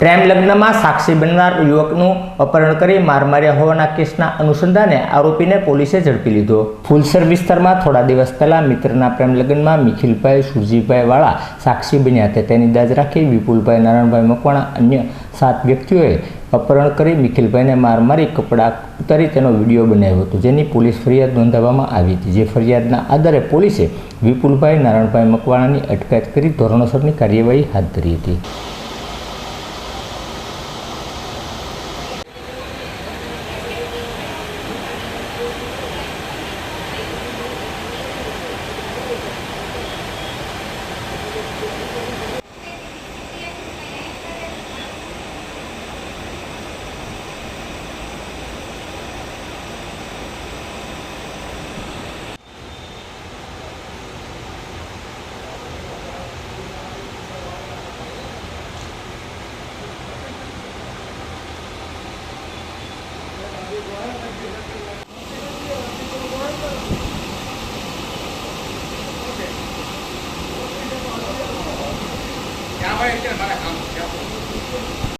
પ્રેમ લગ્નમાં સાક્ષી બનનાર યુવકનું અપહરણ કરી માર માર્યા હોવાના કેસના અનુસંધાને આરોપીને પોલીસે ઝડપી લીધો. ફુલસર વિસ્તારમાં થોડા દિવસ પહેલા મિત્રના પ્રેમ લગ્નમાં મિખિલભાઈ, સુરજીભાઈ વાળા સાક્ષી બન્યા હતા તેની દાજ રાખી વિપુલભાઈ, નારાયણભાઈ મકવાણા અન્ય સાત વ્યક્તિઓએ અપહરણ કરી મિખિલભાઈને માર મારી કપડાં ઉતારી તેનો વીડિયો બનાવ્યો હતો, જેની પોલીસ ફરિયાદ નોંધાવવામાં આવી હતી, જે ફરિયાદના આધારે પોલીસે વિપુલભાઈ, નારાયણભાઈ મકવાણાની અટકાયત કરી ધોરણસરની કાર્યવાહી હાથ ધરી હતી. I can't find.